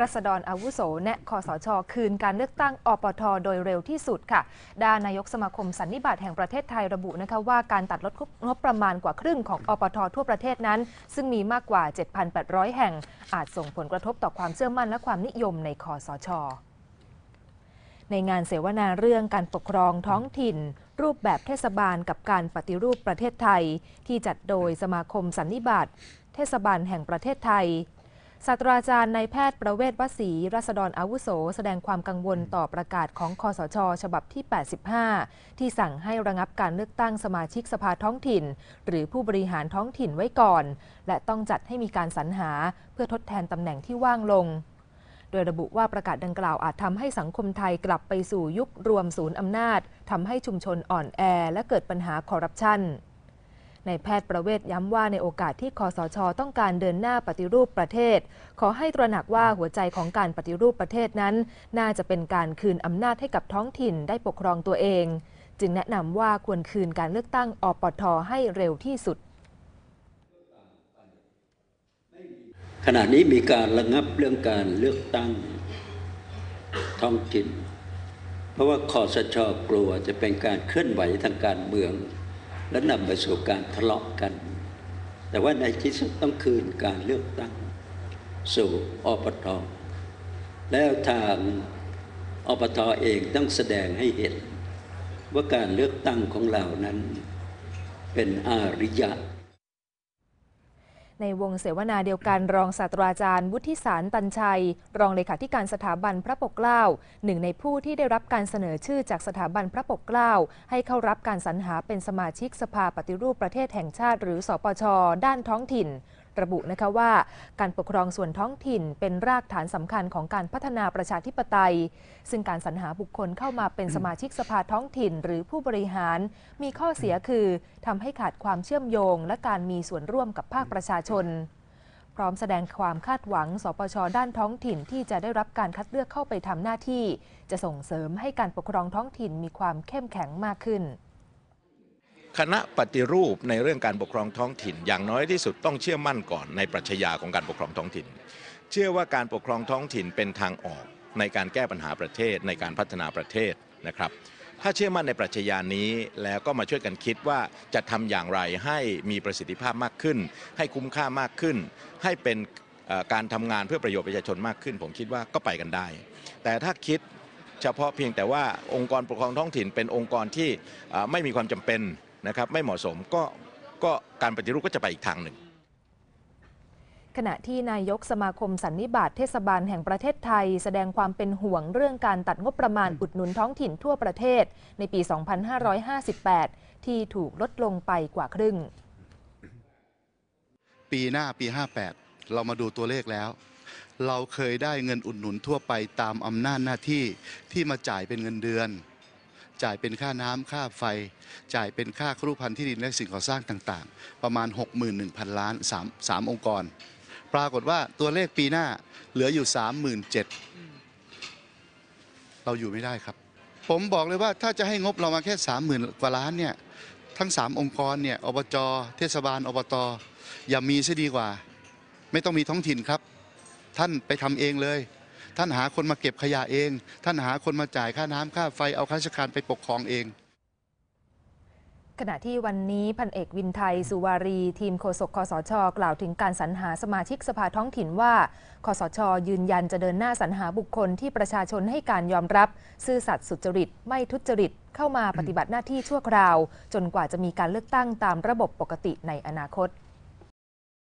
รัษฎรอาวุโสแนะคอสช คืนการเลือกตั้งอปท โดยเร็วที่สุดค่ะ ด้านนายกสมาคมสันนิบาตแห่งประเทศไทยระบุนะคะว่าการตัดลดงบประมาณกว่าครึ่งของอปท ทั่วประเทศนั้น ซึ่งมีมากกว่า 7,800 แห่ง อาจส่งผลกระทบต่อความเชื่อมั่นและความนิยมในคอสชในงานเสวนาเรื่องการปกครองท้องถิ่น รูปแบบเทศบาลกับการปฏิรูปประเทศไทย ที่จัดโดยสมาคมสันนิบาตเทศบาลแห่งประเทศไทย ศาสตราจารย์นายแพทย์ประเวศวสีรัษฎรอาวุโส แสดงความกังวลต่อประกาศของคอสช ฉบับที่ 85 ที่สั่งให้ระงับการเลือกตั้งสมาชิกสภาท้องถิ่น หรือผู้บริหารท้องถิ่นไว้ก่อน และต้องจัดให้มีการสรรหาเพื่อทดแทนตำแหน่งที่ว่างลง โดยระบุว่าประกาศดังกล่าวอาจทำให้สังคมไทยกลับไปสู่ยุครวมศูนย์อำนาจทำให้ชุมชนอ่อนแอ และเกิดปัญหาคอร์รัปชัน ในแพทย์ประเวศย้ำว่าในโอกาสที่คอสช ต้องการเดินหน้าปฏิรูปประเทศ ขอให้ตระหนักว่าหัวใจของการปฏิรูปประเทศนั้น น่าจะเป็นการคืนอำนาจให้กับท้องถิ่นได้ปกครองตัวเอง จึงแนะนำว่าควรคืนการเลือกตั้งอปทให้เร็วที่สุด ขณะนี้มีการระงับเรื่องการเลือกตั้งท้องถิ่น เพราะว่าคอสชกลัวจะเป็นการเคลื่อนไหวทางการเมือง และนำไปสู่การทะเลาะกัน แต่ว่าในที่สุดต้องคืนการเลือกตั้ง สู่อปทแล้วทางอปทอเองต้องแสดงให้เห็น ว่าการเลือกตั้งของเรานั้น เป็นอาริยะ ในวงเสวนาเดียวกันรองศาสตราจารย์ วุฒิสารตันชัย รองเลขาธิการสถาบันพระปกเกล้าหนึ่งในผู้ที่ได้รับการเสนอชื่อจากสถาบันพระปกเกล้าให้เข้ารับการสรรหาเป็นสมาชิกสภาปฏิรูปประเทศแห่งชาติ หรือสปชด้านท้องถิ่น ระบุนะคะว่า การปกครองส่วนท้องถิ่นเป็นรากฐานสำคัญของการพัฒนาประชาธิปไตย ซึ่งการสรรหาบุคคลเข้ามาเป็นสมาชิกสภาท้องถิ่น หรือผู้บริหาร มีข้อเสียคือทำให้ขาดความเชื่อมโยง และการมีส่วนร่วมกับภาคประชาชน พร้อมแสดงความคาดหวัง สปชด้านท้องถิ่นที่จะได้รับการคัดเลือกเข้าไปทำหน้าที่ จะส่งเสริมให้การปกครองท้องถิ่นมีความเข้มแข็งมากขึ้น คณะปฏิรูปในเรื่องการปกครองท้องถิ่น อย่างน้อยที่สุดต้องเชื่อมั่นก่อนในปรัชญาของการปกครองท้องถิ่น เชื่อว่าการปกครองท้องถิ่นเป็นทางออกในการแก้ปัญหาประเทศในการพัฒนาประเทศนะครับ ถ้าเชื่อมั่นในปรัชญานี้แล้วก็มาช่วยกันคิดว่าจะทำอย่างไรให้มีประสิทธิภาพมากขึ้น ให้คุ้มค่ามากขึ้น ให้เป็นการทำงานเพื่อประโยชน์ประชาชนมากขึ้น ผมคิดว่าก็ไปกันได้ แต่ถ้าคิดเฉพาะเพียงแต่ว่าองค์กรปกครองท้องถิ่นเป็นองค์กรที่ไม่มีความจำเป็น นะครับไม่เหมาะสมก็ก็การปฏิรูปก็จะไปอีกทางหนึ่ง ขณะที่นายกสมาคมสันนิบาตเทศบาลแห่งประเทศไทย แสดงความเป็นห่วงเรื่องการตัดงบประมาณอุดหนุนท้องถิ่นทั่วประเทศ ในปี 2558 ที่ถูกลดลงไปกว่าครึ่ง ปีหน้าปี 58 เรามาดูตัวเลขแล้ว เราเคยได้เงินอุดหนุนทั่วไปตามอำนาจหน้าที่ที่มาจ่ายเป็นเงินเดือน จ่ายเป็นค่าน้ำค่าไฟ จ่ายเป็นค่าครุพันธ์ที่ดินและสิ่งก่อสร้างต่างๆ ประมาณ 61,000 ล้าน3 3องค์กร ปรากฏว่าตัวเลขปีหน้าเหลืออยู่ 37,000เราอยู่ไม่ได้ครับ ผมบอกเลยว่าถ้าจะให้งบเรามาแค่ 30,000 กว่าล้านเนี่ยทั้ง 3 องค์กรเนี่ยอบจเทศบาลอบตอย่ามีซะดีกว่า ไม่ต้องมีท้องถิ่นครับ ท่านไปทำเองเลย ท่านหาคนมาเก็บขยะเอง ท่านหาคนมาจ่ายค่าน้ำค่าไฟเอาข้าราชการไปปกครองเองขณะที่วันนี้พันเอกวินไทย สุวารี ทีมโฆษกคอสช กล่าวถึงการสรรหาสมาชิกสภาท้องถิ่นว่าคอสช ยืนยันจะเดินหน้าสรรหาบุคคลที่ประชาชนให้การยอมรับ ซื่อสัตย์สุจริต ไม่ทุจริต เข้ามาปฏิบัติหน้าที่ชั่วคราว จนกว่าจะมีการเลือกตั้งตามระบบปกติในอนาคต